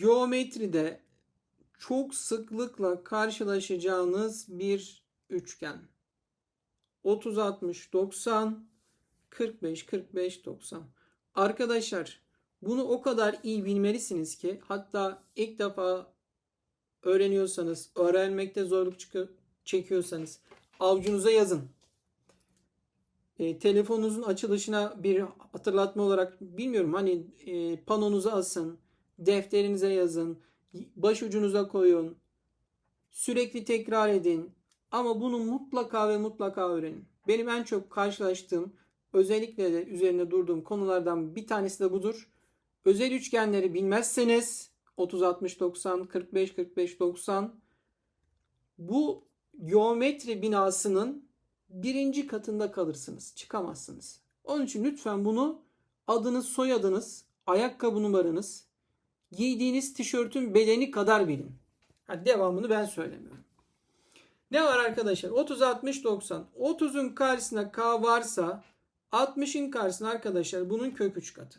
geometride çok sıklıkla karşılaşacağınız bir üçgen. 30 60 90 45 45 90. Arkadaşlar bunu o kadar iyi bilmelisiniz ki hatta ilk defa öğreniyorsanız, öğrenmekte zorluk çekiyorsanız avucunuza yazın. E, telefonunuzun açılışına bir hatırlatma olarak bilmiyorum hani e, panonuza asın, defterinize yazın, başucunuza koyun, sürekli tekrar edin. Ama bunu mutlaka ve mutlaka öğrenin. Benim en çok karşılaştığım özellikle de üzerine durduğum konulardan bir tanesi de budur. Özel üçgenleri bilmezseniz 30 60 90 45 45 90 bu geometri binasının birinci katında kalırsınız. Çıkamazsınız. Onun için lütfen bunu adınız, soyadınız, ayakkabı numaranız, giydiğiniz tişörtün bedeni kadar bilin. Ha, devamını ben söylemiyorum. Ne var arkadaşlar? 30, 60, 90. 30'un karşısına K varsa 60'ın karşısına arkadaşlar bunun kök 3 katı.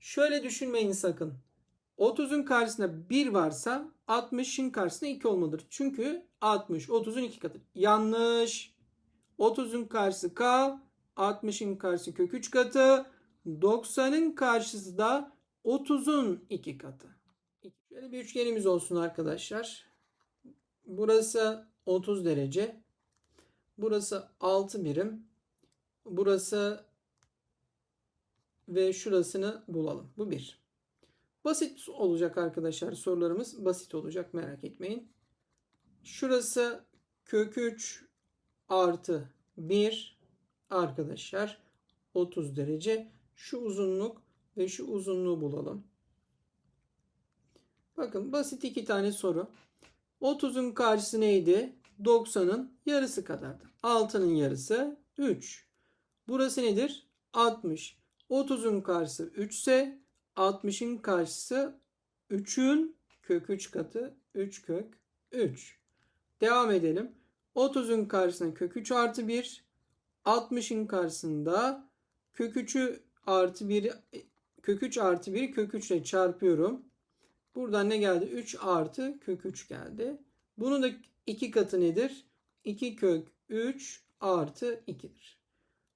Şöyle düşünmeyin sakın. 30'un karşısında 1 varsa 60'ın karşısında 2 olmalıdır. Çünkü 60 30'un 2 katı. Yanlış. 30'un karşısı K, 60'ın karşısı kök 3 katı, 90'ın karşısı da 30'un 2 katı. Şöyle bir üçgenimiz olsun arkadaşlar. Burası 30 derece. Burası 6 birim. Burası ve şurasını bulalım. Bu bir. Basit olacak arkadaşlar sorularımız. Basit olacak merak etmeyin. Şurası kök 3 artı 1 arkadaşlar 30 derece. Şu uzunluk ve şu uzunluğu bulalım. Bakın basit iki tane soru. 30'un karşısı neydi? 90'ın yarısı kadardı. 6'nın yarısı 3. Burası nedir? 60. 30'un karşısı 3 ise 60'ın karşısı 3'ün kök 3 katı 3 kök 3. Devam edelim. 30'un karşısına kök 3 artı 1. 60'ın karşısında kök 3'ü artı 1 kök 3 artı 1 kök 3 ile çarpıyorum. Buradan ne geldi? 3 artı kök 3 geldi. Bunun da iki katı nedir? 2 kök 3 artı 2'dir.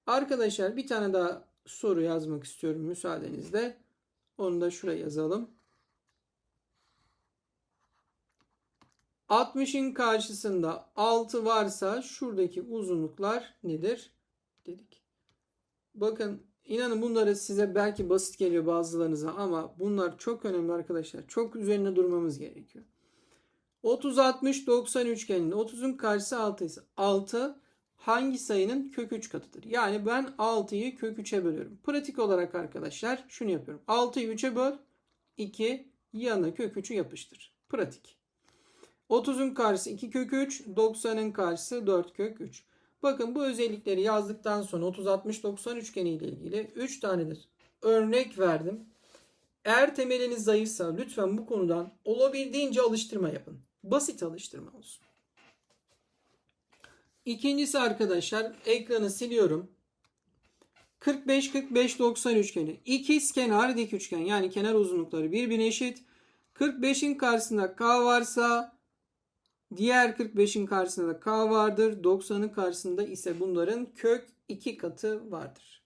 Arkadaşlar bir tane daha soru yazmak istiyorum müsaadenizle. Onu da şuraya yazalım. 60'ın karşısında 6 varsa şuradaki uzunluklar nedir? Dedik. Bakın inanın bunları size belki basit geliyor bazılarınıza ama bunlar çok önemli arkadaşlar. Çok üzerine durmamız gerekiyor. 30 60 90 üçgeninde 30'un karşısı 6 ise 6 hangi sayının kök 3 katıdır? Yani ben 6'yı kök 3'e bölüyorum. Pratik olarak arkadaşlar şunu yapıyorum. 6'yı 3'e böl 2 yanına kök 3'ü yapıştır. Pratik. 30'un karşısı 2 kök 3, 90'ın karşısı 4 kök 3. Bakın bu özellikleri yazdıktan sonra 30 60 90 üçgeni ile ilgili 3 tanedir. Örnek verdim. Eğer temeliniz zayıfsa lütfen bu konudan olabildiğince alıştırma yapın. Basit alıştırma olsun. İkincisi arkadaşlar ekranı siliyorum. 45 45 90 üçgeni. İkiz kenar dik üçgen yani kenar uzunlukları birbirine eşit. 45'in karşısında K varsa diğer 45'in karşısında da K vardır. 90'ın karşısında ise bunların kök 2 katı vardır.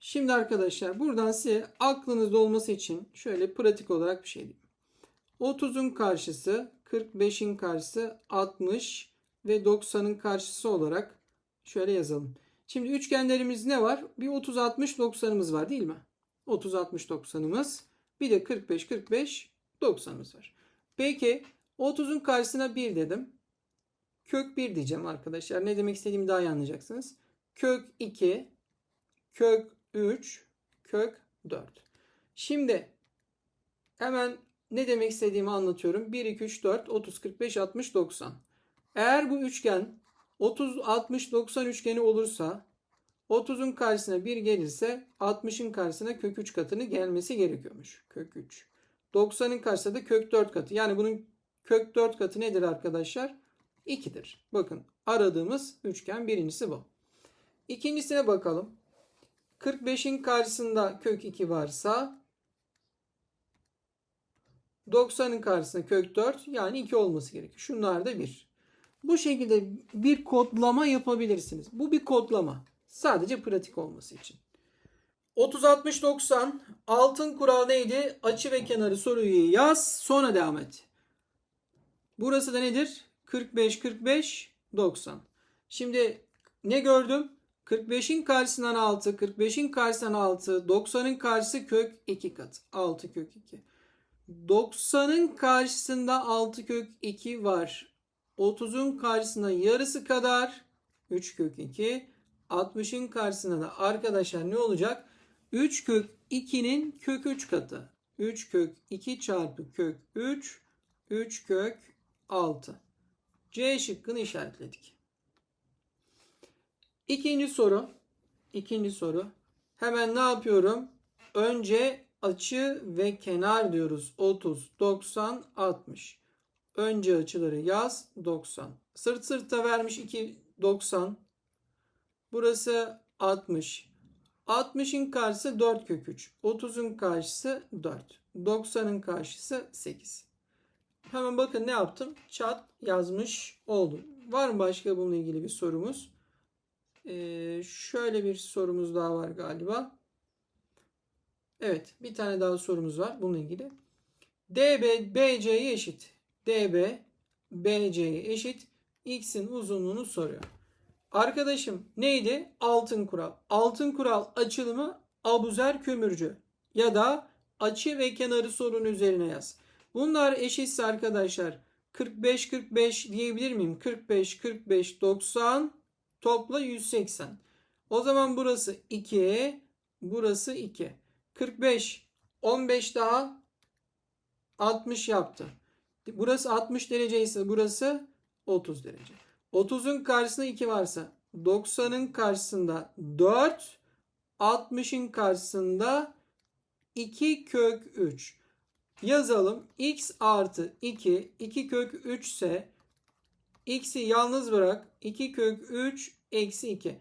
Şimdi arkadaşlar buradan size aklınızda olması için şöyle pratik olarak bir şey diyeyim. 30'un karşısı 45'in karşısı 60 ve 90'ın karşısı olarak şöyle yazalım. Şimdi üçgenlerimiz ne var? Bir 30 60 90'ımız var değil mi? 30 60 90'ımız. Bir de 45 45 90'ımız var. Peki 30'un karşısına 1 dedim. Kök 1 diyeceğim arkadaşlar. Ne demek istediğimi daha iyi anlayacaksınız. Kök 2 kök 3 kök 4. Şimdi hemen ne demek istediğimi anlatıyorum. 1 2 3 4 30 45 60 90. Eğer bu üçgen 30 60 90 üçgeni olursa 30'un karşısına 1 gelirse 60'ın karşısına kök 3 katını gelmesi gerekiyormuş. Kök 3. 90'ın karşısında da kök 4 katı. Yani bunun kök 4 katı nedir arkadaşlar? 2'dir. Bakın aradığımız üçgen birincisi bu. İkincisine bakalım. 45'in karşısında kök 2 varsa 90'ın karşısına kök 4 yani 2 olması gerekiyor. Şunlar da 1. Bu şekilde bir kodlama yapabilirsiniz. Bu bir kodlama. Sadece pratik olması için. 30 60 90 altın kural neydi? Açı ve kenarı soruyu yaz, sonra devam et. Burası da nedir? 45 45 90. Şimdi ne gördüm? 45'in karşısından 6, 45'in karşısından 6, 90'ın karşısı kök 2 kat. 6 kök 2. 90'ın karşısında 6 kök 2 var. 30'un karşısında yarısı kadar 3 kök 2. 60'ın karşısında da arkadaşlar ne olacak? 3 kök 2'nin kök 3 katı. 3 kök 2 çarpı kök 3. 3 kök 6. C şıkkını işaretledik. İkinci soru. İkinci soru. Hemen ne yapıyorum? Önce açı ve kenar diyoruz. 30, 90, 60. Önce açıları yaz 90. Sırt sırta vermiş 2 90. Burası 60. 60'ın karşısı 4 kök 3. 30'un karşısı 4. 90'ın karşısı 8. Hemen bakın ne yaptım? Çat yazmış oldum. Var mı başka bununla ilgili bir sorumuz? Ee, şöyle bir sorumuz daha var galiba. Evet bir tane daha sorumuz var bununla ilgili. DB BC'ye eşit. DB BC'ye eşit. X'in uzunluğunu soruyor. Arkadaşım neydi? Altın kural. Altın kural açılımı abuzer kömürcü ya da açı ve kenarı sorun üzerine yaz. Bunlar eşitse arkadaşlar 45 45 diyebilir miyim? 45 45 90 topla 180. O zaman burası 2, burası 2. 45 15 daha 60 yaptı. Burası 60 derece ise burası 30 derece. 30'un karşısında 2 varsa 90'ın karşısında 4, 60'ın karşısında 2 kök 3. Yazalım. x artı 2, 2 kök 3 ise x'i yalnız bırak. 2 kök 3 eksi 2.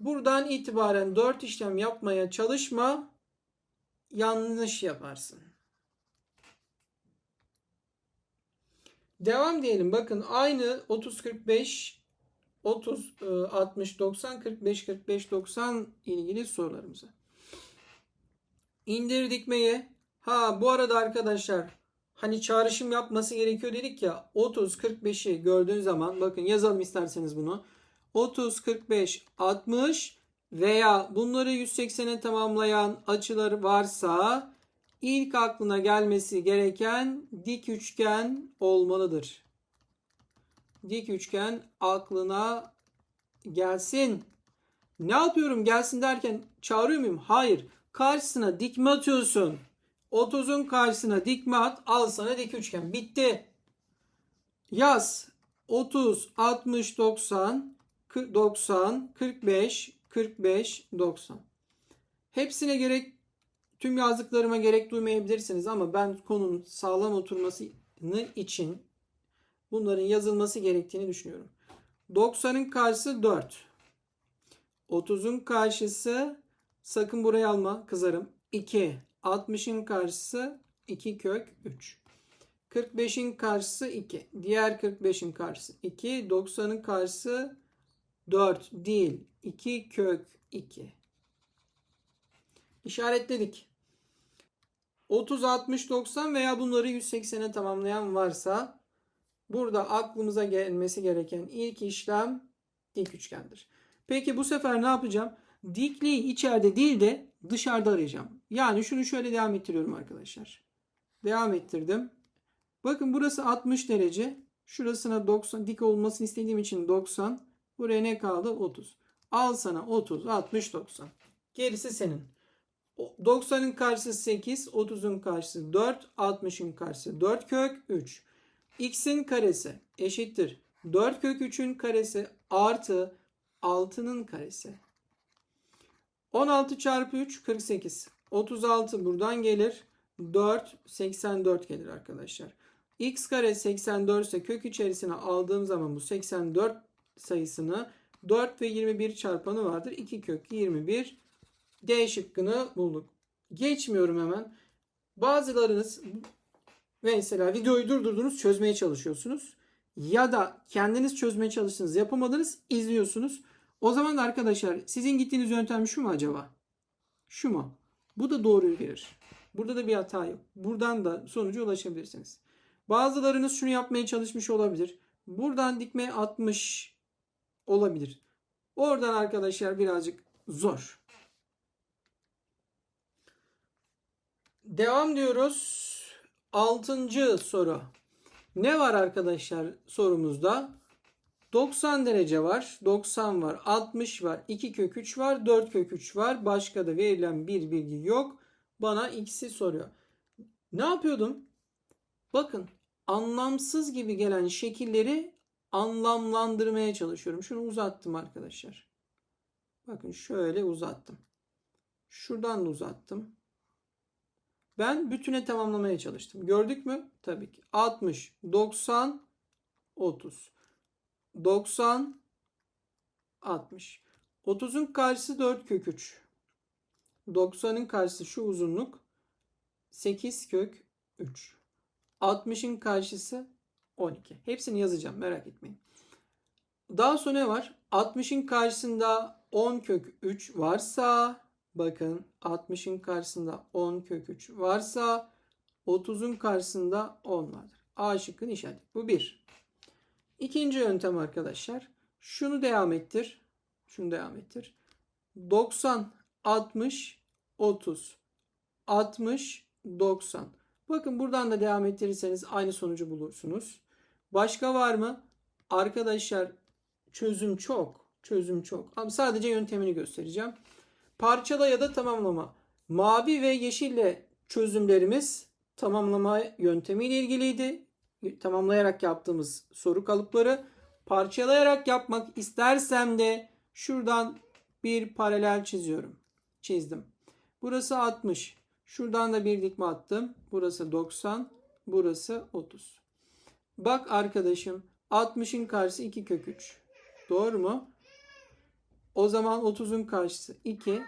Buradan itibaren 4 işlem yapmaya çalışma. Yanlış yaparsın. Devam diyelim. Bakın aynı 30 45 30 60 90 45 45 90 ilgili sorularımıza. İndir dikmeyi. Ha bu arada arkadaşlar hani çağrışım yapması gerekiyor dedik ya 30 45'i gördüğün zaman bakın yazalım isterseniz bunu. 30 45 60 veya bunları 180'e tamamlayan açılar varsa ilk aklına gelmesi gereken dik üçgen olmalıdır. Dik üçgen aklına gelsin. Ne yapıyorum gelsin derken çağırıyor muyum? Hayır. Karşısına dikme atıyorsun. 30'un karşısına dikme at. Al sana dik üçgen. Bitti. Yaz. 30, 60, 90, 90, 45, 45, 90. Hepsine gerek tüm yazdıklarıma gerek duymayabilirsiniz ama ben konunun sağlam oturması için bunların yazılması gerektiğini düşünüyorum. 90'ın karşısı 4. 30'un karşısı sakın buraya alma kızarım. 2. 60'ın karşısı 2 kök 3. 45'in karşısı 2. Diğer 45'in karşısı 2. 90'ın karşısı 4 değil. 2 kök 2. İşaretledik. 30, 60, 90 veya bunları 180'e tamamlayan varsa burada aklımıza gelmesi gereken ilk işlem dik üçgendir. Peki bu sefer ne yapacağım? Dikliği içeride değil de dışarıda arayacağım. Yani şunu şöyle devam ettiriyorum arkadaşlar. Devam ettirdim. Bakın burası 60 derece. Şurasına 90 dik olmasını istediğim için 90. Buraya ne kaldı? 30. Al sana 30, 60, 90. Gerisi senin. 90'ın karşısı 8, 30'un karşısı 4, 60'ın karşısı 4 kök 3. X'in karesi eşittir. 4 kök 3'ün karesi artı 6'nın karesi. 16 çarpı 3 48. 36 buradan gelir. 4 84 gelir arkadaşlar. X kare 84 ise kök içerisine aldığım zaman bu 84 sayısını 4 ve 21 çarpanı vardır. 2 kök 21 D şıkkını bulduk. Geçmiyorum hemen. Bazılarınız Mesela videoyu durdurdunuz çözmeye çalışıyorsunuz. Ya da kendiniz çözmeye çalıştınız yapamadınız izliyorsunuz. O zaman da arkadaşlar sizin gittiğiniz yöntem şu mu acaba? Şu mu? Bu da doğruyu verir. Burada da bir hata yok. Buradan da sonuca ulaşabilirsiniz. Bazılarınız şunu yapmaya çalışmış olabilir. Buradan dikme 60 olabilir. Oradan arkadaşlar birazcık zor. Devam diyoruz. Altıncı soru. Ne var arkadaşlar sorumuzda? 90 derece var, 90 var, 60 var, 2 kök 3 var, 4 kök 3 var. Başka da verilen bir bilgi yok. Bana x'i soruyor. Ne yapıyordum? Bakın anlamsız gibi gelen şekilleri anlamlandırmaya çalışıyorum. Şunu uzattım arkadaşlar. Bakın şöyle uzattım. Şuradan da uzattım. Ben bütüne tamamlamaya çalıştım. Gördük mü? Tabii ki. 60, 90, 30. 90, 60. 30'un karşısı 4 kök 3. 90'ın karşısı şu uzunluk 8 kök 3. 60'ın karşısı 12. Hepsini yazacağım merak etmeyin. Daha sonra ne var? 60'ın karşısında 10 kök 3 varsa bakın 60'ın karşısında 10 kök 3 varsa 30'un karşısında 10 vardır. A şıkkın işareti. Bu bir. İkinci yöntem arkadaşlar. Şunu devam ettir. Şunu devam ettir. 90, 60, 30. 60, 90. Bakın buradan da devam ettirirseniz aynı sonucu bulursunuz. Başka var mı? Arkadaşlar çözüm çok. Çözüm çok. Ama sadece yöntemini göstereceğim. Parçala ya da tamamlama. Mavi ve yeşille çözümlerimiz tamamlama yöntemiyle ilgiliydi. Tamamlayarak yaptığımız soru kalıpları. Parçalayarak yapmak istersem de şuradan bir paralel çiziyorum. Çizdim. Burası 60. Şuradan da bir dikme attım. Burası 90. Burası 30. Bak arkadaşım 60'ın karşısı 2 kök 3. Doğru mu? O zaman 30'un karşısı 2.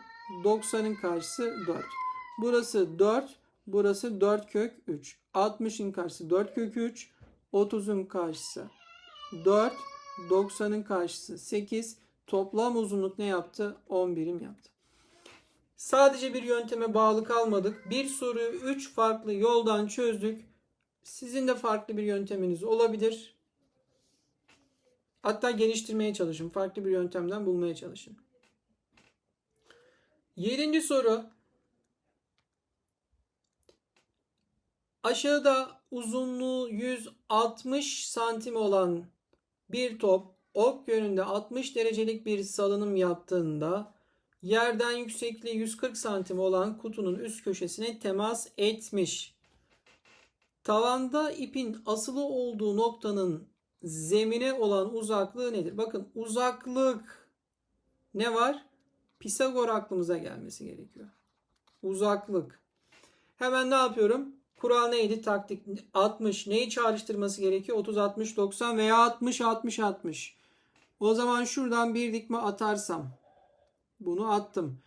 90'ın karşısı 4. Burası 4. Burası 4 kök 3. 60'ın karşısı 4 kök 3. 30'un karşısı 4. 90'ın karşısı 8. Toplam uzunluk ne yaptı? 10 birim yaptı. Sadece bir yönteme bağlı kalmadık. Bir soruyu 3 farklı yoldan çözdük. Sizin de farklı bir yönteminiz olabilir. Hatta geliştirmeye çalışın. Farklı bir yöntemden bulmaya çalışın. Yedinci soru. Aşağıda uzunluğu 160 santim olan bir top ok yönünde 60 derecelik bir salınım yaptığında yerden yüksekliği 140 santim olan kutunun üst köşesine temas etmiş. Tavanda ipin asılı olduğu noktanın zemine olan uzaklığı nedir? Bakın uzaklık ne var? Pisagor aklımıza gelmesi gerekiyor. Uzaklık. Hemen ne yapıyorum? Kural neydi? Taktik 60. Neyi çağrıştırması gerekiyor? 30, 60, 90 veya 60, 60, 60. O zaman şuradan bir dikme atarsam bunu attım.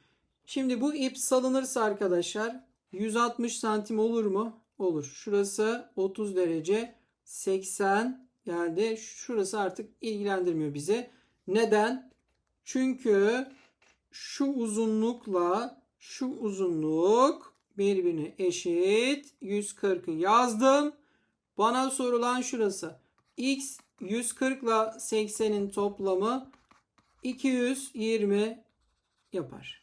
Şimdi bu ip salınırsa arkadaşlar 160 santim olur mu? Olur. Şurası 30 derece 80 geldi. Şurası artık ilgilendirmiyor bizi. Neden? Çünkü şu uzunlukla şu uzunluk birbirine eşit. 140'ı yazdım. Bana sorulan şurası. X 140 ile 80'in toplamı 220 yapar.